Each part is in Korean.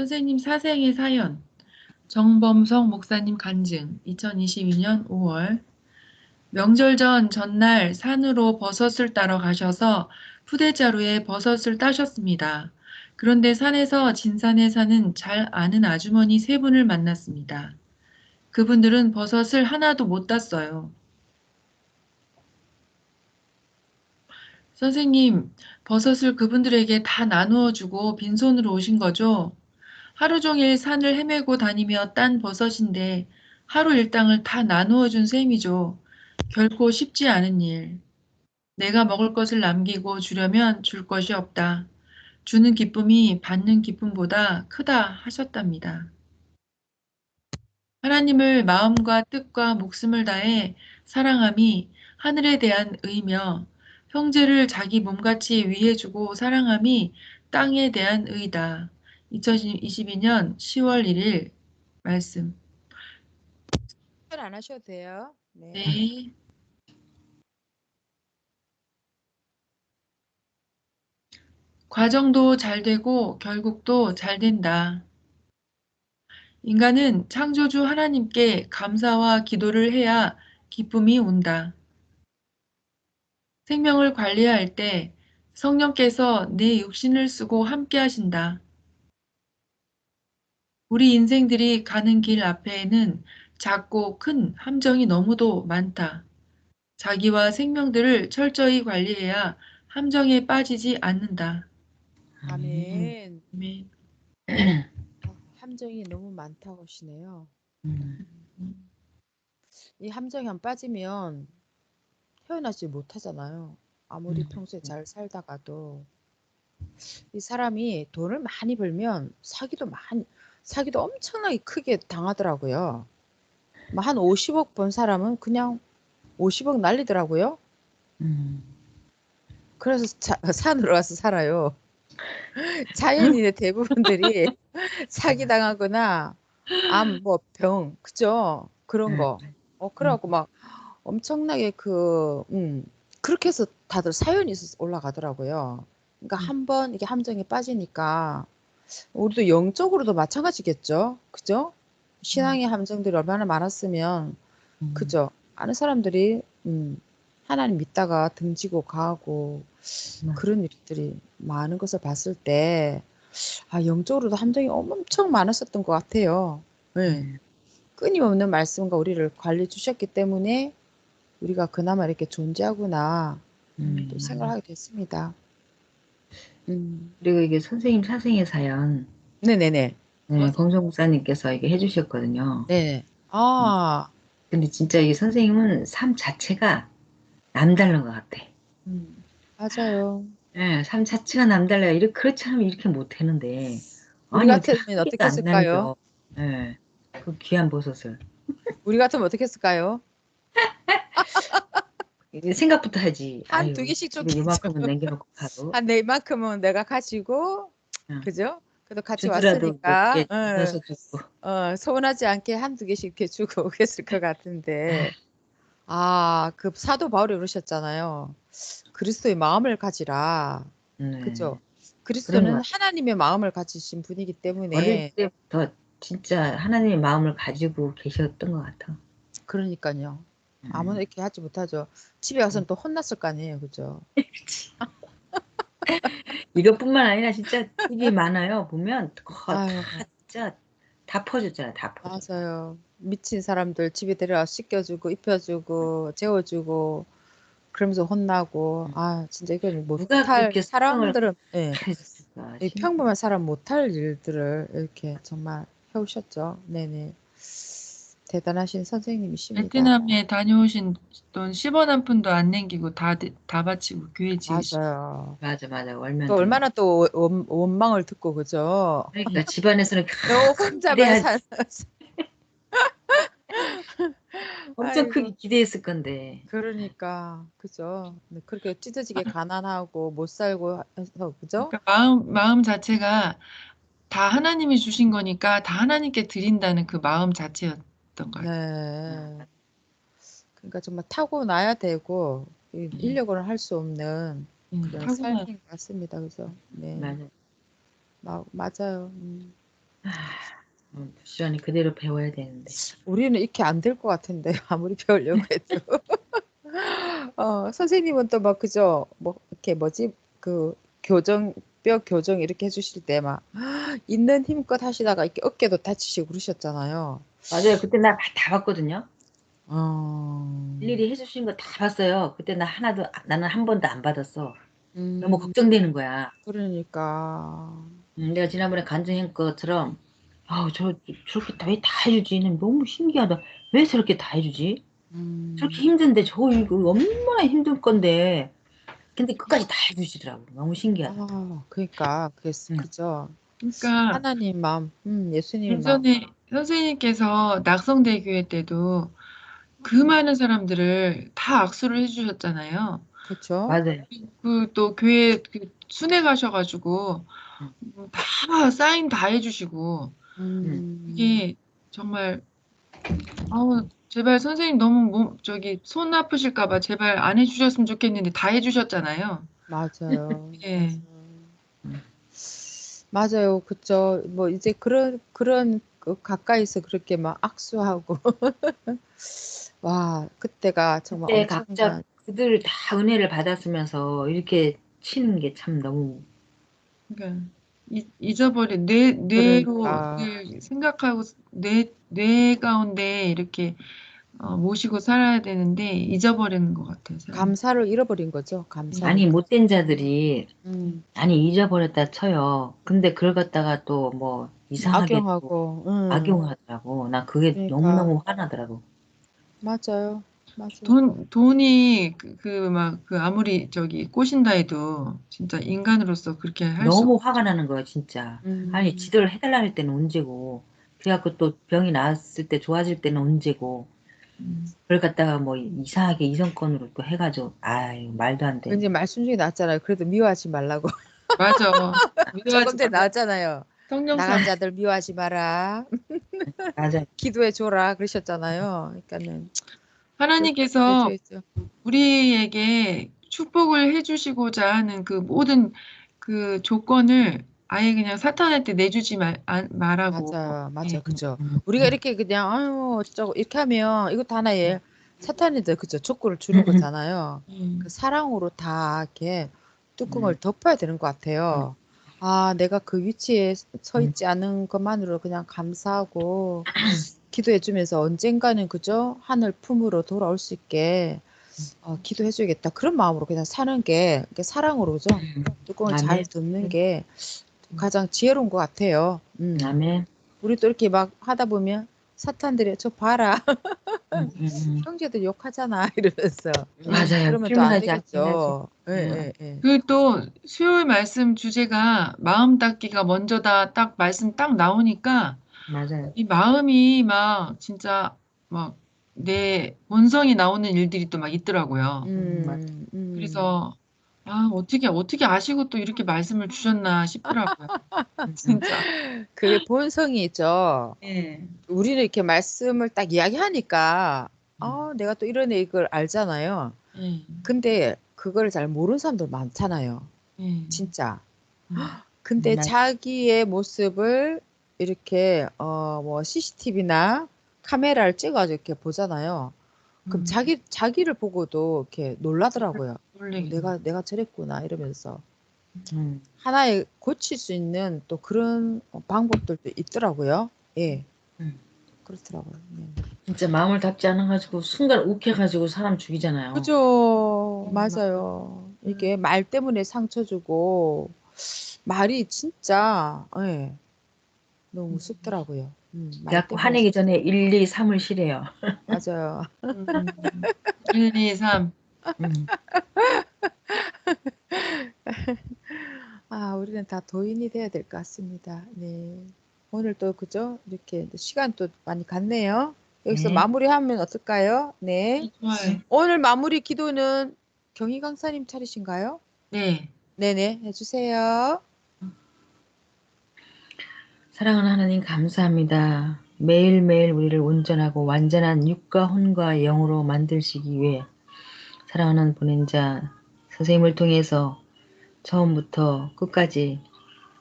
선생님 사생의 사연 정범성 목사님 간증 2022년 5월 명절 전 전날 산으로 버섯을 따러 가셔서 푸대자루에 버섯을 따셨습니다. 그런데 산에서 진산에 사는 잘 아는 아주머니 세 분을 만났습니다. 그분들은 버섯을 하나도 못 땄어요. 선생님, 버섯을 그분들에게 다 나누어 주고 빈손으로 오신 거죠? 하루 종일 산을 헤매고 다니며 딴 버섯인데 하루 일당을 다 나누어 준 셈이죠. 결코 쉽지 않은 일. 내가 먹을 것을 남기고 주려면 줄 것이 없다. 주는 기쁨이 받는 기쁨보다 크다 하셨답니다. 하나님을 마음과 뜻과 목숨을 다해 사랑함이 하늘에 대한 의며 형제를 자기 몸같이 위해주고 사랑함이 땅에 대한 의다. 2022년 10월 1일 말씀. 안 하셔도 돼요. 네. 네. 과정도 잘 되고 결국도 잘 된다. 인간은 창조주 하나님께 감사와 기도를 해야 기쁨이 온다. 생명을 관리할 때 성령께서 내 육신을 쓰고 함께 하신다. 우리 인생들이 가는 길 앞에는 작고 큰 함정이 너무도 많다. 자기와 생명들을 철저히 관리해야 함정에 빠지지 않는다. 아멘. 아멘. 아, 함정이 너무 많다고 하시네요. 음. 이 함정에 안 빠지면 헤어나지 못하잖아요. 아무리 음. 평소에 잘 살다가도 이 사람이 돈을 많이 벌면 사기도 많이 사기도 엄청나게 크게 당하더라고요. 뭐한 50억 번 사람은 그냥 50억 날리더라고요. 음. 그래서 자- 산으로 가서 살아요. 자연인의 대부분들이 사기 당하거나 암, 뭐 병, 그죠? 그런 거. 어, 그래갖고 막 엄청나게 그, 음, 그렇게 해서 다들 사연이 있어서 올라가더라고요. 그러니까 음. 한번 이게 함정에 빠지니까 우리도 영적으로도 마찬가지겠죠? 그죠? 신앙의 함정들이 얼마나 많았으면, 음. 그죠? 아는 사람들이, 음, 하나님 믿다가 등지고 가고 음. 그런 일들이 많은 것을 봤을 때, 아, 영적으로도 함정이 엄청 많았었던 것 같아요. 네. 음. 끊임없는 말씀과 우리를 관리해 주셨기 때문에 우리가 그나마 이렇게 존재하구나 음. 또 생각하게 됐습니다. 음, 그리고 이게 선생님 사생의 사연, 네네네. 네. 범성 목사님께서 이게 해주셨거든요. 네. 아, 근데 진짜 이 선생님은 삶 자체가 남다른 것 같아. 음, 맞아요. 네, 삶 자체가 남달라요. 이렇게 그렇지 않으면 이렇게 못 하는데. 우리 같으면 어떻게 했을까요? 네, 그 귀한 버섯을. 우리 같으면 어떻게 했을까요? 생각부터 하지. 한 두 개씩 좀 이만큼은 남겨놓고 가도. 한 내만큼은 내가 가지고, 응. 그죠? 그래도 같이 왔으니까, 주고. 어, 서운하지 않게 한 두 개씩 이렇게 주고 오겠을 것 같은데. 아, 그 사도 바울이 그러셨잖아요. 그리스도의 마음을 가지라. 네. 그죠? 그리스도는 것 하나님의 마음을 가지신 분이기 때문에 어릴 때부터 진짜 하나님의 마음을 가지고 계셨던 것 같아. 그러니까요. 음. 아무나 이렇게 하지 못하죠. 집에 가서는 또 혼났을 거 아니에요. 그죠? 이것뿐만 아니라 진짜 되게 많아요. 보면 거- 아유, 다 진짜 다 퍼줬잖아. 다 퍼줬. 맞아요. 미친 사람들 집에 데려와 씻겨주고 입혀주고 재워주고 그러면서 혼나고 아 진짜 이건 누가 못할 그렇게 사람들은 예? 이 평범한 사람 못할 일들을 이렇게 정말 해오셨죠. 네네. 대단하신 선생님이십니다. 베트남에 다녀오신 돈 10원 한 푼도 안 남기고 다, 다 바치고 교회 지으시 맞아요. 맞아 맞아. 월면 또 얼마나 또 원, 원망을 듣고 그죠? 그러니까 집안에서는 너 혼자만 산 엄청 아이고. 크게 기대했을 건데. 그러니까 그죠? 네, 그렇게 찢어지게 가난하고 못 살고 해서 그죠? 그러니까 마음, 마음 자체가 다 하나님이 주신 거니까 다 하나님께 드린다는 그 마음 자체였 던 것 같아요. 네. 그러니까 정말 타고나야 되고 이 음. 인력으로는 할수 없는 음, 그런 타고난 삶인 것 같습니다. 그죠? 네. 맞아. 마, 맞아요. 음. 음, 부지런히 그대로 배워야 되는데. 우리는 이렇게 안 될 것 같은데 아무리 배우려고 해도. 어, 선생님은 또 막 그죠? 뭐 이렇게 뭐지? 그 교정 뼈 교정 이렇게 해주실 때 막 있는 힘껏 하시다가 이렇게 어깨도 다치시고 그러셨잖아요. 맞아요. 그때 나 다 봤거든요. 어... 일일이 해주신 거 다 봤어요. 그때 나 하나도 나는 한 번도 안 받았어. 음, 너무 걱정되는 거야. 그러니까 음, 내가 지난번에 간증한 것처럼 아우 저 저렇게 다 왜 다 해주지? 는 너무 신기하다. 왜 저렇게 다 해주지? 음, 저렇게 힘든데 저 이거 얼마나 힘들 건데. 근데 끝까지 다 해주시더라고. 너무 신기하다. 아, 그러니까 그게 음. 그죠? 그러니까 하나님 마음, 음, 예수님 마음. 예전에 선생님께서 낙성대 교회 때도 그 많은 사람들을 다 악수를 해주셨잖아요. 그렇죠? 맞아요. 그 또 교회 그 순회 가셔가지고 뭐다 사인 다 해주시고 음, 이게 정말 아우 제발 선생님 너무 몸 저기 손 아프실까봐 제발 안 해주셨으면 좋겠는데 다 해주셨잖아요. 맞아요. 예. 맞아요. 맞아요. 그쵸. 뭐 이제 그런 그런 그 가까이서 그렇게 막 악수하고 와 그때가 정말 그때 각자 그들 다 은혜를 받았으면서 이렇게 치는 게 참 너무 그러니까 이- 잊어버린 뇌 뇌로 그러니까. 그 생각하고 뇌, 뇌 가운데 이렇게 어, 모시고 살아야 되는데 잊어버리는 것 같아요. 사람이. 감사를 잃어버린 거죠. 감사. 아니 못된 자들이 음, 아니 잊어버렸다 쳐요. 근데 그걸 갖다가 또 뭐 이상하게 또 악용하고. 음, 악용하더라고. 나 그게 그러니까. 너무너무 화나더라고. 맞아요. 맞아요. 돈 돈이 그막그 아무리 저기 꼬신다 해도 진짜 인간으로서 그렇게 할수 너무 화가 나는 거야 진짜. 음, 아니 지도를 해달라 할 때는 언제고 그래갖고 또 병이 나았을 때 좋아질 때는 언제고 음. 그걸 갖다가 뭐 이상하게 이성권으로 또 해가지고 아유 말도 안 돼. 이제 말씀 중에 나왔잖아요. 그래도 미워하지 말라고. 맞아. 미워하지 마. 나왔잖아요. 나간 자들 미워하지 마라. 맞아. 기도해 줘라 그러셨잖아요. 그러니까는 하나님께서. 우리에게 축복을 해주시고자 하는 그 모든 그 조건을 아예 그냥 사탄한테 내주지 말, 안- 말라고. 맞아요, 맞아요, 그죠. 음, 우리가 음. 이렇게 그냥 아유 어쩌고 이렇게 하면 이것도 하나의 사탄이들 그죠 조건을 주는. 거잖아요. 음. 그 사랑으로 다 이렇게 뚜껑을 음. 덮어야 되는 것 같아요. 아, 내가 그 위치에 서 음. 있지 않은 것만으로 그냥 감사하고 기도해주면서 언젠가는 그죠 하늘 품으로 돌아올 수 있게 어, 기도해줘야겠다. 그런 마음으로 그냥 사는 게 이게 사랑으로 그죠 음. 뚜껑을. 잘 덮는 게 가장 지혜로운 것 같아요. 음. 아멘. 우리 또 이렇게 막 하다 보면 사탄들이 저 봐라 음, 음, 음. 형제들 욕하잖아 이러면서 맞아요. 그러면 또 안 되겠죠. 예, 음. 예, 예. 그또 수요일 말씀 주제가 마음 닦기가 먼저다 딱 말씀 딱 나오니까 맞아요. 이 마음이 막 진짜 막 내 본성이 나오는 일들이 또 막 있더라고요. 음. 음. 그래서 아 어떻게 어떻게 아시고 또 이렇게 말씀을 주셨나 싶더라고요. 진짜. 그게 본성이죠. 예. 우리는 이렇게 말씀을 딱 이야기하니까 음. 아, 내가 또 이런 이걸 알잖아요. 예. 근데 그걸 잘 모르는 사람들 많잖아요. 예. 진짜. 음. 근데 맞- 자기의 모습을 이렇게 어 뭐 CCTV나 카메라를 찍어가지고 이렇게 보잖아요. 그럼 음. 자기 자기를 보고도 이렇게 놀라더라고요. 놀래긴 내가 내가 저랬구나 이러면서 음. 하나의 고칠 수 있는 또 그런 방법들도 있더라고요. 예, 음. 그렇더라고요. 네. 진짜 마음을 닫지 않아 가지고 순간 욱해 가지고 사람 죽이잖아요. 그죠, 음, 맞아요. 이게 말 때문에 상처 주고 말이 진짜 예, 너무 음. 무섭더라고요. 음, 말 그래갖고 화내기 전에 1, 2, 3을 실해요. 맞아요. 음. 1, 2, 3. 음. 아, 우리는 다 도인이 돼야 될 것 같습니다. 네. 오늘 또 그죠? 이렇게 시간 또 많이 갔네요. 여기서 네. 마무리하면 어떨까요? 네. 좋아요. 오늘 마무리 기도는 경희 강사님 차리신가요? 네. 네네, 해주세요. 사랑하는 하나님 감사합니다. 매일매일 우리를 온전하고 완전한 육과 혼과 영으로 만드시기 위해 사랑하는 보낸 자 선생님을 통해서 처음부터 끝까지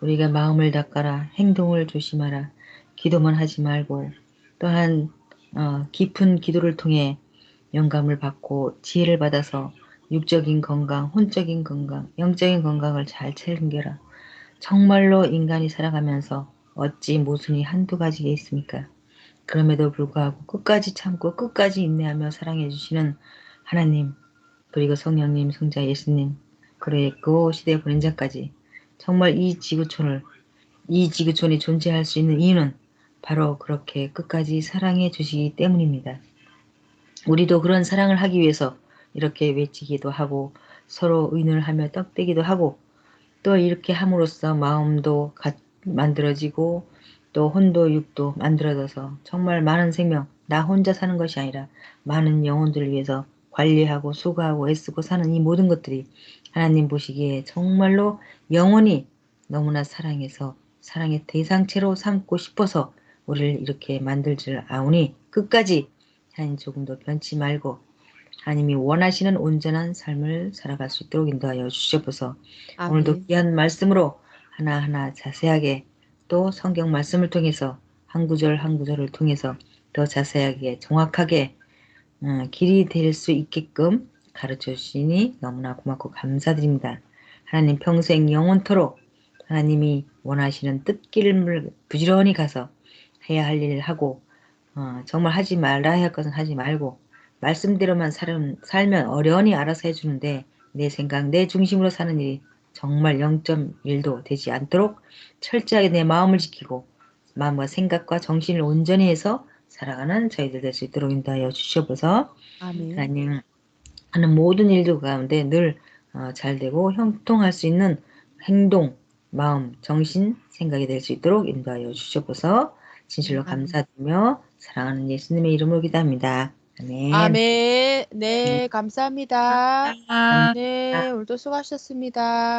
우리가 마음을 닦아라 행동을 조심하라 기도만 하지 말고 또한 어, 깊은 기도를 통해 영감을 받고 지혜를 받아서 육적인 건강, 혼적인 건강, 영적인 건강을 잘 챙겨라. 정말로 인간이 살아가면서 어찌 모순이 한두 가지가 있습니까? 그럼에도 불구하고 끝까지 참고 끝까지 인내하며 사랑해 주시는 하나님 그리고 성령님, 성자 예수님 그리고 시대 보낸 자까지 정말 이 지구촌을 이 지구촌이 존재할 수 있는 이유는 바로 그렇게 끝까지 사랑해 주시기 때문입니다. 우리도 그런 사랑을 하기 위해서 이렇게 외치기도 하고 서로 의논을 하며 떡대기도 하고 또 이렇게 함으로써 마음도 가- 만들어지고 또 혼도 육도 만들어져서 정말 많은 생명 나 혼자 사는 것이 아니라 많은 영혼들을 위해서 관리하고 수고하고 애쓰고 사는 이 모든 것들이 하나님 보시기에 정말로 영원히 너무나 사랑해서 사랑의 대상체로 삼고 싶어서 우리를 이렇게 만들 줄 아오니 끝까지 하나님 조금도 변치 말고 하나님이 원하시는 온전한 삶을 살아갈 수 있도록 인도하여 주시옵소서 오늘도. 귀한 말씀으로 하나하나 자세하게 또 성경 말씀을 통해서 한 구절 한 구절을 통해서 더 자세하게 정확하게 어, 길이 될 수 있게끔 가르쳐 주시니 너무나 고맙고 감사드립니다. 하나님 평생 영원토록 하나님이 원하시는 뜻길을 부지런히 가서 해야 할 일을 하고 어, 정말 하지 말아야 할 것은 하지 말고 말씀대로만 살, 살면 어련히 알아서 해주는데 내 생각, 내 중심으로 사는 일이 정말 0.1도 되지 않도록 철저하게 내 마음을 지키고 마음과 생각과 정신을 온전히 해서 살아가는 저희들 될 수 있도록 인도하여 주시옵소서 아멘. 하나님 하는 모든 일들 가운데 늘 어, 잘되고 형통할 수 있는 행동, 마음, 정신, 생각이 될 수 있도록 인도하여 주시옵소서 진실로 아멘. 감사드리며 사랑하는 예수님의 이름으로 기도합니다. 아멘. 아멘. 네, 감사합니다. 아. 네, 오늘도 수고하셨습니다.